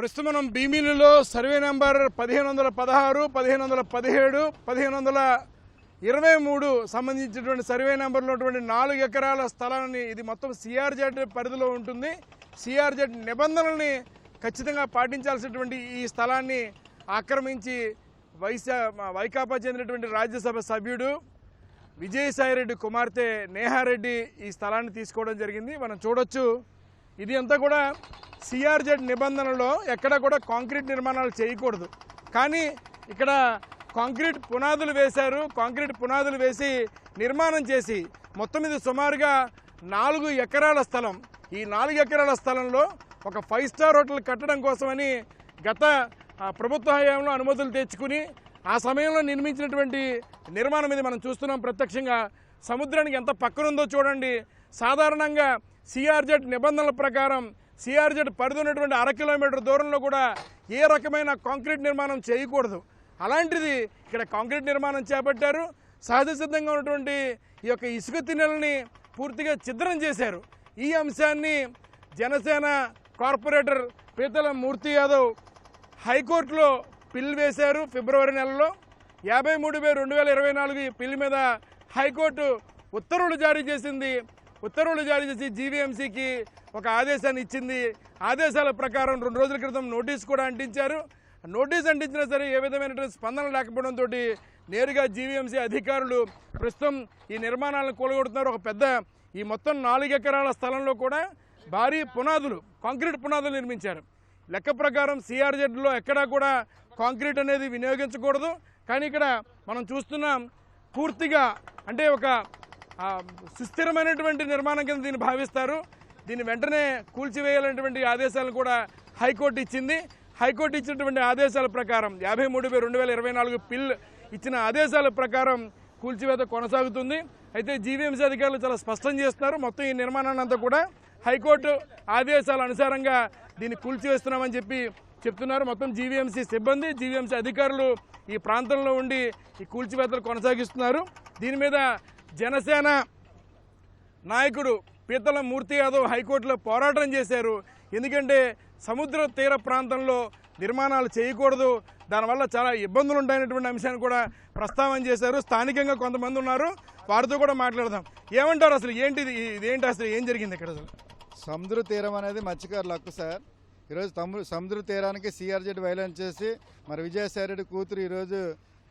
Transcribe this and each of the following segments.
ప్రస్తుతం మనం భీమిలిలో survey number పదిహేను వందల పదహారు పదిహేను వందల పదిహేడు పదిహేను వందల ఇరవై మూడు సంబంధించినటువంటి సర్వే నెంబర్లో ఉన్నటువంటి నాలుగు ఎకరాల స్థలాన్ని ఇది మొత్తం సిఆర్జెడ్ పరిధిలో ఉంటుంది. సిఆర్జెడ్ నిబంధనల్ని ఖచ్చితంగా పాటించాల్సినటువంటి ఈ స్థలాన్ని ఆక్రమించి వైసా వైకాపా చెందినటువంటి రాజ్యసభ సభ్యుడు విజయసాయిరెడ్డి కుమార్తె నేహారెడ్డి ఈ స్థలాన్ని తీసుకోవడం జరిగింది. మనం చూడొచ్చు. ఇది అంతా కూడా సిఆర్జెడ్ నిబంధనలో ఎక్కడ కూడా కాంక్రీట్ నిర్మాణాలు చేయకూడదు. కానీ ఇక్కడ కాంక్రీట్ పునాదులు వేశారు. కాంక్రీట్ పునాదులు వేసి నిర్మాణం చేసి మొత్తం ఇది సుమారుగా నాలుగు ఎకరాల స్థలం. ఈ నాలుగు ఎకరాల స్థలంలో ఒక ఫైవ్ స్టార్ హోటల్ కట్టడం కోసమని గత ప్రభుత్వ హయాంలో అనుమతులు తెచ్చుకుని ఆ సమయంలో నిర్మించినటువంటి నిర్మాణం ఇది మనం చూస్తున్నాం ప్రత్యక్షంగా. సముద్రానికి ఎంత పక్కనుందో చూడండి. సాధారణంగా సిఆర్జెడ్ నిబంధనల ప్రకారం సిఆర్జెడ్ పరిధి ఉన్నటువంటి అర కిలోమీటర్ దూరంలో కూడా ఏ రకమైన కాంక్రీట్ నిర్మాణం చేయకూడదు. అలాంటిది ఇక్కడ కాంక్రీట్ నిర్మాణం చేపట్టారు. సహజ సిద్ధంగా ఉన్నటువంటి ఈ యొక్క ఇసుక తిన్నెలని పూర్తిగా ఛిద్రం చేశారు. ఈ అంశాన్ని జనసేన కార్పొరేటర్ పీతల మూర్తి యాదవ్ హైకోర్టులో పిల్ వేశారు ఫిబ్రవరి నెలలో. యాభై మూడు వేల రెండు వేల ఇరవై నాలుగు ఈ పిల్ మీద హైకోర్టు ఉత్తర్వులు జారీ చేసింది. ఉత్తర్వులు జారీ చేసి జీవీఎంసీకి ఒక ఆదేశాన్ని ఇచ్చింది. ఆదేశాల ప్రకారం రెండు రోజుల క్రితం నోటీస్ కూడా అంటించారు. నోటీస్ అంటించినా సరే ఏ విధమైనటువంటి స్పందన లేకపోవడంతో నేరుగా జీవీఎంసీ అధికారులు ప్రస్తుతం ఈ నిర్మాణాలను కూలగొడుతున్నారు. ఒక పెద్ద ఈ మొత్తం నాలుగు ఎకరాల స్థలంలో కూడా భారీ పునాదులు కాంక్రీట్ పునాదులు నిర్మించారు. లెక్క ప్రకారం సిఆర్జెడ్లో ఎక్కడా కూడా కాంక్రీట్ అనేది వినియోగించకూడదు. కానీ ఇక్కడ మనం చూస్తున్నాం పూర్తిగా అంటే ఒక సుస్థిరమైనటువంటి నిర్మాణం కింద దీన్ని భావిస్తారు. దీన్ని వెంటనే కూల్చివేయాలనేటువంటి ఆదేశాలను కూడా హైకోర్టు ఇచ్చింది. హైకోర్టు ఇచ్చినటువంటి ఆదేశాల ప్రకారం యాభై మూడు రెండు వేల ఇరవై నాలుగు పిల్ ఇచ్చిన ఆదేశాల ప్రకారం కూల్చివేత కొనసాగుతుంది. అయితే జీవీఎంసీ అధికారులు చాలా స్పష్టం చేస్తున్నారు. మొత్తం ఈ నిర్మాణాన్ని అంతా కూడా హైకోర్టు ఆదేశాల అనుసారంగా దీన్ని కూల్చివేస్తున్నామని చెప్పి చెప్తున్నారు. మొత్తం జీవీఎంసీ సిబ్బంది జీవీఎంసీ అధికారులు ఈ ప్రాంతంలో ఉండి ఈ కూల్చివేతలు కొనసాగిస్తున్నారు. దీని మీద జనసేన నాయకుడు పీతల మూర్తి యాదవ్ హైకోర్టులో పోరాటం చేశారు. ఎందుకంటే సముద్ర తీర ప్రాంతంలో నిర్మాణాలు చేయకూడదు. దానివల్ల చాలా ఇబ్బందులు ఉంటాయనేటువంటి అంశాన్ని కూడా ప్రస్తావన చేశారు. స్థానికంగా కొంతమంది ఉన్నారు. వారితో కూడా మాట్లాడదాం. ఏమంటారు అసలు? ఏంటిది? ఇదేంటి అసలు? ఏం జరిగింది ఇక్కడ అసలు? సముద్ర తీరం అనేది మత్స్యకారుల హక్కు సార్. ఈరోజు తమ్ము సముద్ర తీరానికి సిఆర్జెడ్ వైలెన్స్ చేసి మరి విజయసాయిరెడ్డి కూతురు ఈరోజు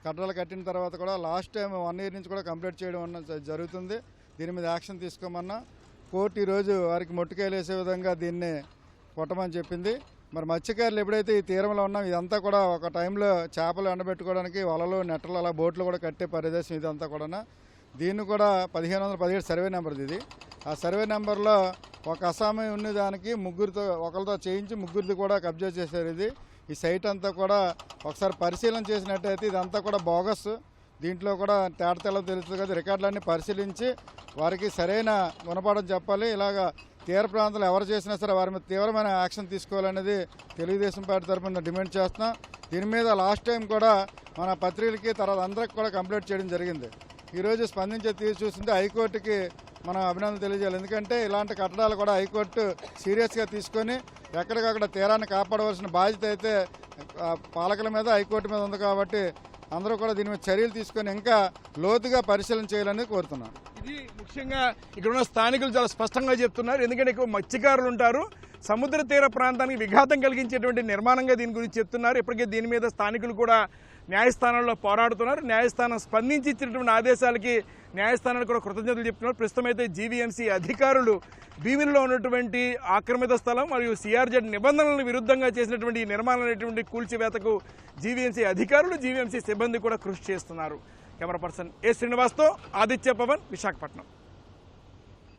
కట్టలు కట్టిన తర్వాత కూడా లాస్ట్ టైం వన్ ఇయర్ నుంచి కూడా కంప్లీట్ చేయడం అన్న జరుగుతుంది. దీని మీద యాక్షన్ తీసుకోమన్నా. కోర్టు ఈరోజు వారికి మొట్టుకాయలు వేసే విధంగా దీన్ని కొట్టమని చెప్పింది. మరి మత్స్యకారులు ఎప్పుడైతే ఈ తీరంలో ఉన్నాం ఇదంతా కూడా ఒక టైంలో చేపలు ఎండబెట్టుకోవడానికి వలలు నెట్టలు అలా బోట్లు కూడా కట్టే ప్రదేశం ఇదంతా కూడా దీన్ని కూడా పదిహేను వందల పదిహేడు సర్వే నెంబర్ది ఇది. ఆ సర్వే నెంబర్లో ఒక అసామీ ఉన్న దానికి ముగ్గురితో ఒకరితో చేయించి ముగ్గురిది కూడా కబ్జా చేశారు ఇది. ఈ సైట్ అంతా కూడా ఒకసారి పరిశీలన చేసినట్టయితే ఇదంతా కూడా బోగస్. దీంట్లో కూడా తేట తెలుస్తుంది కదా రికార్డులన్నీ పరిశీలించి వారికి సరైన గుణపాఠం చెప్పాలి. ఇలాగా తీర ప్రాంతాలు ఎవరు చేసినా సరే వారి మీద తీవ్రమైన యాక్షన్ తీసుకోవాలనేది తెలుగుదేశం పార్టీ తరఫున డిమాండ్ చేస్తున్నాం. దీని మీద లాస్ట్ టైం కూడా మన పత్రికలకి తర్వాత అందరికి కూడా కంప్లీట్ చేయడం జరిగింది. ఈరోజు స్పందించే తీరు చూసింది హైకోర్టుకి మనం అభినందనలు తెలియజేయాలి. ఎందుకంటే ఇలాంటి కట్టడాలు కూడా హైకోర్టు సీరియస్గా తీసుకొని ఎక్కడికక్కడ తీరాన్ని కాపాడవలసిన బాధ్యత అయితే పాలకుల మీద హైకోర్టు మీద ఉంది కాబట్టి అందరూ కూడా దీని మీద చర్యలు తీసుకొని ఇంకా లోతుగా పరిశీలన చేయాలని కోరుతున్నాను. ఇది ముఖ్యంగా ఇక్కడ ఉన్న స్థానికులు చాలా స్పష్టంగా చెప్తున్నారు. ఎందుకంటే ఎక్కువ మత్స్యకారులు ఉంటారు. సముద్ర తీర ప్రాంతానికి విఘాతం కలిగించేటువంటి నిర్మాణంగా దీని గురించి చెప్తున్నారు. ఇప్పటికే దీని మీద స్థానికులు కూడా న్యాయస్థానంలో పోరాడుతున్నారు. న్యాయస్థానం స్పందించి ఇచ్చినటువంటి ఆదేశాలకి న్యాయస్థానానికి కూడా కృతజ్ఞతలు చెప్తున్నారు. ప్రస్తుతం అయితే జీవీఎంసీ అధికారులు భీమిలిలో ఉన్నటువంటి ఆక్రమిత స్థలం మరియు సిఆర్జెడ్ నిబంధనలకు విరుద్ధంగా చేసినటువంటి నిర్మాణం అనేటువంటి కూల్చివేతకు జీవీఎంసీ అధికారులు జీవీఎంసీ సిబ్బంది కూడా కృషి చేస్తున్నారు. కెమెరా పర్సన్ ఏ శ్రీనివాస్తో ఆదిత్య పవన్ విశాఖపట్నం.